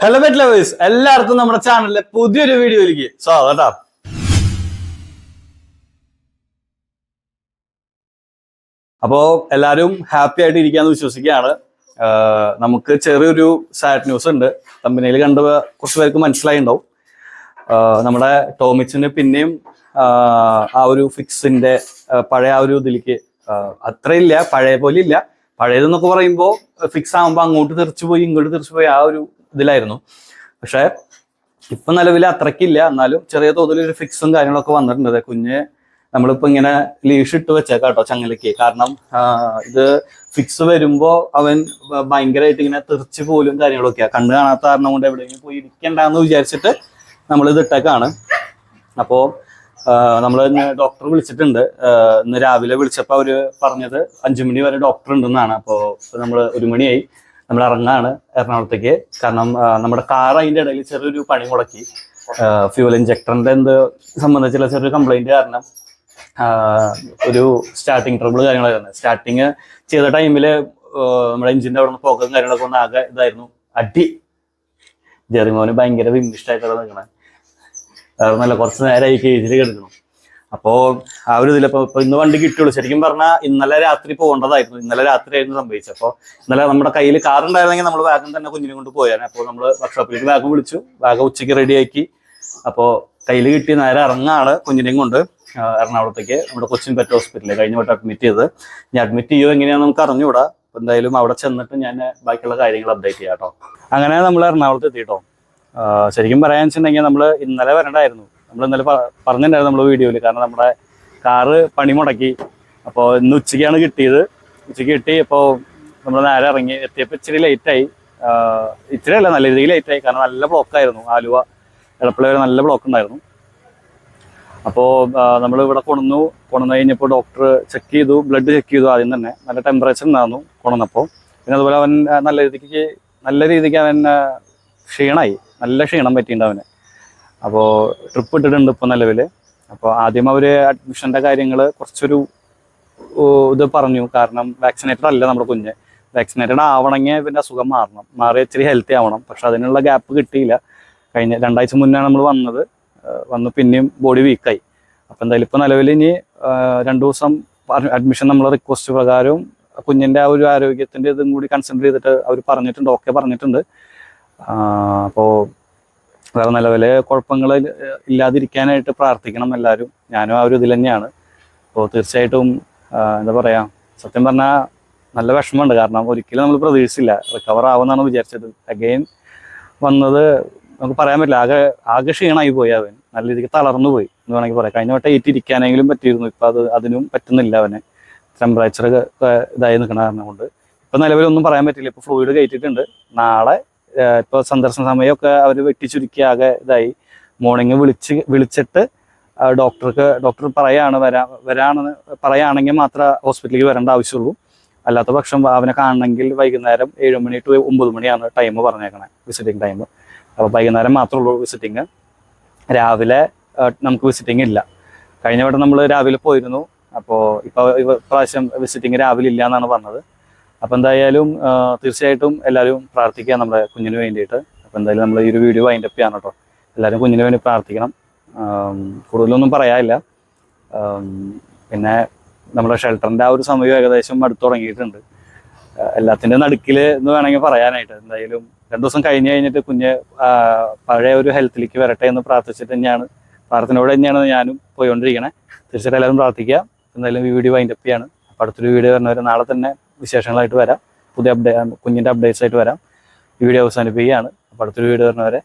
Hello bet lovers എല്ലാവർക്കും നമ്മുടെ ചാനലിലെ പുതിയൊരു വീഡിയോയിലേക്ക് സ്വാഗതം. അപ്പോ എല്ലാവരും ഹാപ്പി ആയിട്ട് ഇരിക്കാന്ന് വിശ്വസിക്കുകയാണ്. നമുക്ക് ചെറിയൊരു സാഡ് ന്യൂസ് ഉണ്ട്. കമ്പനിയിൽ കണ്ട കുറച്ച് പേർക്ക് മനസ്സിലായിണ്ടാവും. ഉണ്ടാവും നമ്മുടെ ടോമിച്ചിന് പിന്നെയും ആ ഒരു ഫിക്സിന്റെ പഴയ ആ ഒരു ഇതിലേക്ക് അത്രയില്ല പഴയ പോലെ ഇല്ല. പഴയതെന്നൊക്കെ പറയുമ്പോൾ ഫിക്സ് ആകുമ്പോൾ അങ്ങോട്ട് തെറിച്ചു പോയി ഇങ്ങോട്ട് തെറിച്ചു പോയി ആ ഒരു ഇതിലായിരുന്നു. പക്ഷേ ഇപ്പൊ നിലവിൽ അത്രക്കില്ല. എന്നാലും ചെറിയ തോതിൽ ഒരു ഫിക്സും കാര്യങ്ങളൊക്കെ വന്നിട്ടുണ്ട്. കുഞ്ഞ് നമ്മളിപ്പോ ഇങ്ങനെ ലീഷ് ഇട്ട് വെച്ചേക്കാം കേട്ടോ ചങ്ങലയ്ക്ക്. കാരണം ഇത് ഫിക്സ് വരുമ്പോ അവൻ ഭയങ്കരമായിട്ട് ഇങ്ങനെ തെറിച്ച് പോലും കാര്യങ്ങളൊക്കെയാ. കണ്ണ് കാണാത്ത കാരണം കൊണ്ട് എവിടെയെങ്കിലും പോയി ഇരിക്കണ്ടെന്ന് വിചാരിച്ചിട്ട് നമ്മൾ ഇത് ഇട്ടേക്കാണ്. അപ്പോ നമ്മൾ ഡോക്ടർ വിളിച്ചിട്ടുണ്ട്. ഇന്ന് രാവിലെ വിളിച്ചപ്പോൾ അവർ പറഞ്ഞത് അഞ്ചു മണി വരെ ഡോക്ടർ ഉണ്ടെന്നാണ്. അപ്പോ നമ്മൾ ഒരു മണിയായി. നമ്മൾ ഇറങ്ങാണ് എറണാകുളത്തേക്ക്. കാരണം നമ്മുടെ കാർ അതിന്റെ ഇടയിൽ ചെറിയൊരു പണി മുടക്കി. ഫ്യൂൽ ഇഞ്ചക്ടറിന്റെ എന്ത് സംബന്ധിച്ചുള്ള ചെറിയൊരു കംപ്ലൈന്റ് കാരണം ഒരു സ്റ്റാർട്ടിങ് ട്രബിൾ കാര്യങ്ങളായിരുന്നു സ്റ്റാർട്ടിങ് ചെയ്ത ടൈമിൽ നമ്മുടെ എഞ്ചിന്റെ അവിടെ നിന്ന് പോക്കും കാര്യങ്ങളൊക്കെ ഒന്ന് ആകെ ഇതായിരുന്നു. അടി. ജെറിമോന് ഭയങ്കര വിമിഷ്ടായിട്ടാണ് നിൽക്കണേ വേറെ നല്ല കുറച്ച് നേരമായി കേജിൽ കിടക്കണം അപ്പോ ആ ഒരു ഇതിലിപ്പോ ഇപ്പൊ ഇന്ന് വണ്ടി കിട്ടുള്ളൂ ശരിക്കും പറഞ്ഞാൽ ഇന്നലെ രാത്രി പോകേണ്ടതായിരുന്നു. ഇന്നലെ രാത്രി ആയിരുന്നു സംഭവിച്ചത്. അപ്പോൾ ഇന്നലെ നമ്മുടെ കയ്യിൽ കാർ ഉണ്ടായിരുന്നെങ്കിൽ നമ്മൾ വാഗം തന്നെ കുഞ്ഞിനെ കൊണ്ട് പോയാൽ അപ്പോൾ നമ്മൾ വർക്ക്ഷോപ്പിലേക്ക് വാഗം വിളിച്ചു. വാഗം ഉച്ചയ്ക്ക് റെഡിയാക്കി അപ്പോ കയ്യിൽ കിട്ടി നേരെ ഇറങ്ങാണ് കുഞ്ഞിനെയും കൊണ്ട് എറണാകുളത്തേക്ക് നമ്മുടെ കൊച്ചിൻ പെറ്റ് ഹോസ്പിറ്റലിൽ കഴിഞ്ഞ വട്ടം അഡ്മിറ്റ് ചെയ്ത്. ഞാൻ അഡ്മിറ്റ് ചെയ്യുമോ എങ്ങനെയാണെന്ന് നമുക്ക് അറിഞ്ഞുകൂടാ. അപ്പൊ എന്തായാലും അവിടെ ചെന്നിട്ട് ഞാൻ ബാക്കിയുള്ള കാര്യങ്ങൾ അപ്ഡേറ്റ് ചെയ്യാം കേട്ടോ അങ്ങനെ നമ്മൾ എറണാകുളത്ത് എത്തിയിട്ടോ. ശരിക്കും പറയാന്ന് വെച്ചിട്ടുണ്ടെങ്കിൽ നമ്മൾ ഇന്നലെ വരണ്ടായിരുന്നു. നമ്മൾ ഇന്നലെ പറഞ്ഞിട്ടുണ്ടായിരുന്നു നമ്മൾ വീഡിയോയിൽ കാരണം നമ്മുടെ കാറ് പണി മുടക്കി. അപ്പോൾ ഇന്ന് ഉച്ചയ്ക്കാണ് കിട്ടിയത്. ഉച്ചയ്ക്ക് കിട്ടി അപ്പോൾ നമ്മൾ നേരെ ഇറങ്ങി എത്തിയപ്പോൾ ഇച്ചിരി ലേറ്റായി ഇച്ചിരി അല്ല നല്ല രീതിയിൽ ലേറ്റായി കാരണം നല്ല ബ്ലോക്കായിരുന്നു ആലുവ എടപ്പള വരെ നല്ല ബ്ലോക്ക് ഉണ്ടായിരുന്നു. അപ്പോൾ നമ്മൾ ഇവിടെ കൊണ്ടുവന്നു കൊണ്ടുവന്ന് കഴിഞ്ഞപ്പോൾ ഡോക്ടർ ചെക്ക് ചെയ്തു. ബ്ലഡ് ചെക്ക് ചെയ്തു ആദ്യം തന്നെ. നല്ല ടെമ്പറേച്ചർ ഉണ്ടായിരുന്നു കൊണ്ടുവന്നപ്പോൾ പിന്നെ അതുപോലെ അവൻ നല്ല രീതിക്ക് നല്ല രീതിക്ക് അവൻ ക്ഷീണമായി നല്ല ക്ഷീണം പറ്റിയിട്ടുണ്ട് അവന്. അപ്പോൾ ട്രിപ്പ് ഇട്ടിട്ടുണ്ട് ഇപ്പോൾ നിലവിൽ അപ്പോൾ ആദ്യം അവർ അഡ്മിഷന്റെ കാര്യങ്ങൾ കുറച്ചൊരു ഇത് പറഞ്ഞു. കാരണം വാക്സിനേറ്റഡ് അല്ല നമ്മുടെ കുഞ്ഞ്. വാക്സിനേറ്റഡ് ആവണമെങ്കിൽ പിന്നെ അസുഖം മാറണം. മാറി ഇച്ചിരി ഹെൽത്തി ആവണം. പക്ഷെ അതിനുള്ള ഗ്യാപ്പ് കിട്ടിയില്ല. കഴിഞ്ഞ രണ്ടാഴ്ച മുന്നാണ് നമ്മൾ വന്നത്. വന്ന് പിന്നെയും ബോഡി വീക്കായി അപ്പം എന്തായാലും ഇപ്പോൾ നിലവിൽ ഇനി രണ്ട് ദിവസം അഡ്മിഷൻ നമ്മൾ റിക്വസ്റ്റ് പ്രകാരവും കുഞ്ഞിന്റെ ആ ഒരു ആരോഗ്യത്തിന്റെ ഇതും കൂടി കൺസിഡർ ചെയ്തിട്ട് അവർ പറഞ്ഞിട്ടുണ്ട്. ഓക്കെ പറഞ്ഞിട്ടുണ്ട്. അപ്പോൾ വേറെ നിലവിലെ കുഴപ്പങ്ങൾ ഇല്ലാതിരിക്കാനായിട്ട് പ്രാർത്ഥിക്കണം എല്ലാവരും. ഞാനും ആ ഒരു ഇതിൽ തന്നെയാണ്. അപ്പോൾ തീർച്ചയായിട്ടും എന്താ പറയുക സത്യം പറഞ്ഞാൽ നല്ല വിഷമമുണ്ട്. കാരണം ഒരിക്കലും നമ്മൾ പ്രതീക്ഷിച്ചില്ല. റിക്കവർ ആവുമെന്നാണ് വിചാരിച്ചത്. അഗെയിൻ വന്നത് നമുക്ക് പറയാൻ പറ്റില്ല. ആകെ ആകെ ക്ഷീണമായി പോയി അവൻ. നല്ല രീതിക്ക് തളർന്നു പോയി. എന്ന് വേണമെങ്കിൽ പറയാം. കഴിഞ്ഞ വട്ടം ഏറ്റിരിക്കാനെങ്കിലും പറ്റിയിരുന്നു. ഇപ്പം അത് അതിനും പറ്റുന്നില്ല അവനെ. ടെമ്പറേച്ചർ ഇതായി നിൽക്കണ കാരണം കൊണ്ട്. ഇപ്പം നിലവിലൊന്നും പറയാൻ പറ്റില്ല. ഇപ്പോൾ ഫ്ലൂയിഡ് കയറ്റിയിട്ടുണ്ട്. നാളെ ഇപ്പോൾ സന്ദർശന സമയമൊക്കെ അവർ വെട്ടിച്ചുരുക്കി ഇതായി. മോർണിംഗ് വിളിച്ച് വിളിച്ചിട്ട് ഡോക്ടർക്ക് ഡോക്ടർ പറയാണ് വരാ വരാണെന്ന് പറയുകയാണെങ്കിൽ മാത്രമേ ഹോസ്പിറ്റലിലേക്ക് വരേണ്ട ആവശ്യമുള്ളൂ. അല്ലാത്ത പക്ഷം അവനെ കാണണമെങ്കിൽ വൈകുന്നേരം ഏഴ് മണി ടു ഒമ്പത് മണിയാണ് ടൈം പറഞ്ഞേക്കണേ വിസിറ്റിംഗ് ടൈം. അപ്പോൾ വൈകുന്നേരം മാത്രമേ ഉള്ളൂ വിസിറ്റിംഗ്. രാവിലെ നമുക്ക് വിസിറ്റിംഗ് ഇല്ല. കഴിഞ്ഞ വട്ടം നമ്മൾ രാവിലെ പോയിരുന്നു. അപ്പോൾ ഇപ്പോൾ പ്രാവശ്യം വിസിറ്റിംഗ് രാവിലെ ഇല്ല എന്നാണ് പറഞ്ഞത്. അപ്പോൾ എന്തായാലും തീർച്ചയായിട്ടും എല്ലാവരും പ്രാർത്ഥിക്കുക നമ്മുടെ കുഞ്ഞിന് വേണ്ടിയിട്ട്. അപ്പോൾ എന്തായാലും നമ്മൾ ഈ ഒരു വീഡിയോ വൈൻഡ് അപ്പ് കേട്ടോ എല്ലാവരും കുഞ്ഞിന് വേണ്ടി പ്രാർത്ഥിക്കണം. കൂടുതലൊന്നും പറയാനില്ല. പിന്നെ നമ്മുടെ ഷെൽട്ടറിന്റെ ആ ഒരു സമയം ഏകദേശം അടുത്ത് തുടങ്ങിയിട്ടുണ്ട്. എല്ലാത്തിന്റെ നടുക്കിൽ എന്ന് വേണമെങ്കിൽ പറയാനായിട്ട്. എന്തായാലും രണ്ടു ദിവസം കഴിഞ്ഞ് കഴിഞ്ഞിട്ട് കുഞ്ഞ് പഴയ ഒരു ഹെൽത്തിലേക്ക് വരട്ടെ എന്ന് പ്രാർത്ഥിച്ചിട്ട് തന്നെയാണ്. പ്രാർത്ഥനയോടെ തന്നെയാണ് ഞാനും പോയിക്കൊണ്ടിരിക്കണേ. തീർച്ചയായിട്ടും എല്ലാവരും പ്രാർത്ഥിക്കുക. എന്തായാലും ഈ വീഡിയോ വൈൻഡ് അപ്പ് ചെയ്യാണ്. അപ്പോൾ അടുത്തൊരു വീഡിയോ വരുന്നവരെ നാളെ തന്നെ വിശേഷങ്ങളായിട്ട് വരാം. പുതിയ അപ്ഡേ കുഞ്ഞിന്റെ അപ്ഡേറ്റ്സ് ആയിട്ട് വരാം. വീഡിയോ അവസാനിപ്പിക്കുകയാണ്. അപ്പോൾ അടുത്തൊരു വീഡിയോ വരുന്നവരെ